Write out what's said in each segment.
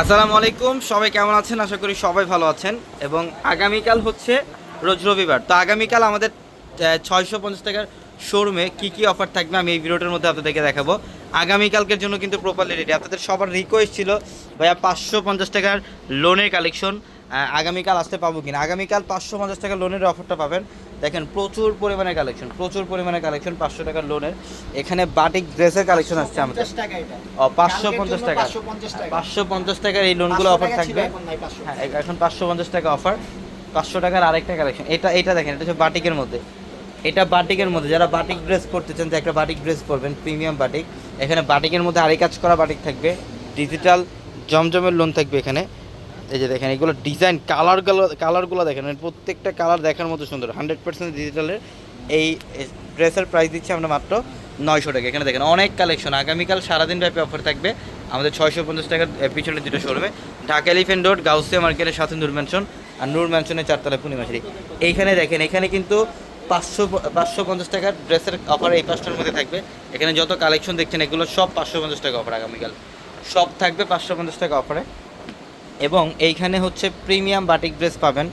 আসসালামু আলাইকুম, সবাই কেমন আছেন? আশা করি সবাই ভালো আছেন। এবং আগামীকাল হচ্ছে রোজ রবিবার। তো আগামীকাল আমাদের ছয়শো পঞ্চাশ টাকার শোরুমে কী কী অফার থাকবে আমি এই ভিডিওটার মধ্যে আপনাদেরকে দেখাবো। আগামীকালকের জন্য কিন্তু প্রপারলি রেডি আপনাদের সবার রিকোয়েস্ট ছিল ভাইয়া পাঁচশো পঞ্চাশ টাকার লোনের কালেকশন আগামীকাল আসতে পাবো কিনা? আগামীকাল পাঁচশো পঞ্চাশ টাকার লোনের অফারটা পাবেন। দেখেন প্রচুর পরিমাণে কালেকশন প্রচুর পরিমাণে কালেকশন পাঁচশো টাকার লোনের এখানে বাটিক ড্রেসের কালেকশন আসছে আমাদের। টাকা ও পাঁচশো পঞ্চাশ টাকা পাঁচশো পঞ্চাশ টাকা। টাকার এই লোনগুলো অফার থাকবে। হ্যাঁ এখন পাঁচশো পঞ্চাশ টাকা অফার পাঁচশো টাকার আরেকটা কালেকশন এটা এটা দেখেন এটা হচ্ছে বাটিকের মধ্যে। এটা বাটিকের মধ্যে, যারা বাটিক ড্রেস পরতে চান, যে একটা বাটিক ড্রেস পরবেন প্রিমিয়াম বাটিক, এখানে বাটিকের মধ্যে আরেক কাজ করা বাটিক থাকবে ডিজিটাল জমজমের লোন থাকবে এখানে। এই যে দেখেন, এগুলো ডিজাইন কালারগুলো কালারগুলো দেখেন মানে প্রত্যেকটা কালার দেখার মতো সুন্দর। হান্ড্রেড পার্সেন্ট ডিজিটালের এই ড্রেসের প্রাইস দিচ্ছি আমরা মাত্র নয়শো টাকা। এখানে দেখেন, অনেক কালেকশন আগামীকাল সারাদিন ব্যাপী অফার থাকবে। আমাদের ছয়শো পঞ্চাশ টাকার পিছনে দুটো শোরুমে ঢাকা এলিফেন্ট রোড গাউসিয়া মার্কেটের সাথে নূর ম্যানশন আর নূর ম্যানশনের চারতলা পূর্ণিমাশারি এইখানে দেখেন, এখানে কিন্তু পাঁচশো পাঁচশো পঞ্চাশ টাকার ড্রেসের অফার এই পাঁচটার মধ্যে থাকবে। এখানে যত কালেকশন দেখছেন, এগুলো সব পাঁচশো পঞ্চাশ টাকা অফার আগামীকাল। সব থাকবে পাঁচশো পঞ্চাশ টাকা অফারে এবং এইখানে হচ্ছে প্রিমিয়াম বাটিক ড্রেস পাবেন,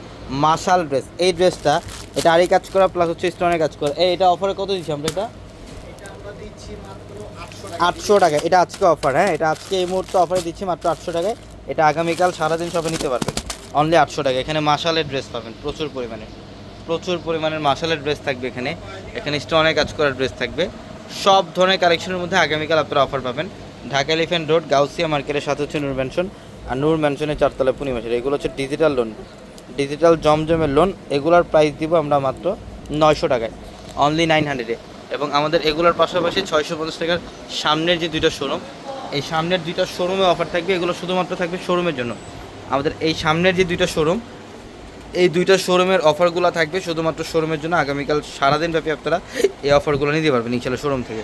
মাসাল ড্রেস এই ড্রেসটা এটা আরই কাজ করা প্লাস হচ্ছে স্টোনের কাজ করা। এই, এটা অফারে কত দিচ্ছি আমরা এটা? আটশো টাকা। এটা আজকে অফার হ্যাঁ? এটা আজকে এই মুহূর্তে অফারে দিচ্ছি মাত্র আটশো টাকায়। এটা আগামীকাল সারাদিন সবে নিতে পারবেন। অনলি আটশো টাকা। এখানে মাসালের ড্রেস পাবেন, প্রচুর পরিমাণে। প্রচুর পরিমাণের মাসালের ড্রেস থাকবে এখানে। এখানে স্টোনে কাজ করার ড্রেস থাকবে। সব ধরনের কালেকশনের মধ্যে আগামীকাল আপনারা অফার পাবেন। ঢাকা এলিফেন্ট রোড গাউসিয়া মার্কেটের সাথে হচ্ছে নূর ম্যানশন আর নূর ম্যানশনের চারতলা পূর্ণিমাসের এগুলো হচ্ছে ডিজিটাল লোন ডিজিটাল জমজমের লোন এগুলোর প্রাইস দিব আমরা মাত্র নয়শো টাকায়। অনলি নাইন হান্ড্রেডে এবং আমাদের এগুলোর পাশাপাশি ছয়শো পঞ্চাশ টাকার সামনের যে দুইটা শোরুম এই সামনের দুইটা শোরুমে অফার থাকবে। এগুলো শুধুমাত্র থাকবে শোরুমের জন্য। আমাদের এই সামনের যে দুইটা শোরুম এই দুইটা শোরুমের অফারগুলো থাকবে, শুধুমাত্র শোরুমের জন্য আগামীকাল সারাদিন ব্যাপী আপনারা এই অফারগুলো নিতে পারবেন ইনশাল্লাহ শোরুম থেকে।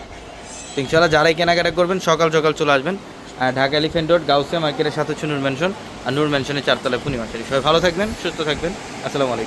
ইনশাল্লাহ যারাই কেনাকাটা করবেন, সকাল সকাল চলে আসবেন। ঢাকা এলিফেন্ট রোড গাউসিয়া মার্কেটের সাথে হচ্ছে নূর আর নূর ম্যানশনের চারতলা পূর্ণিমা সবাই ভালো থাকবেন, সুস্থ থাকবেন। আসসালামু আলাইকুম।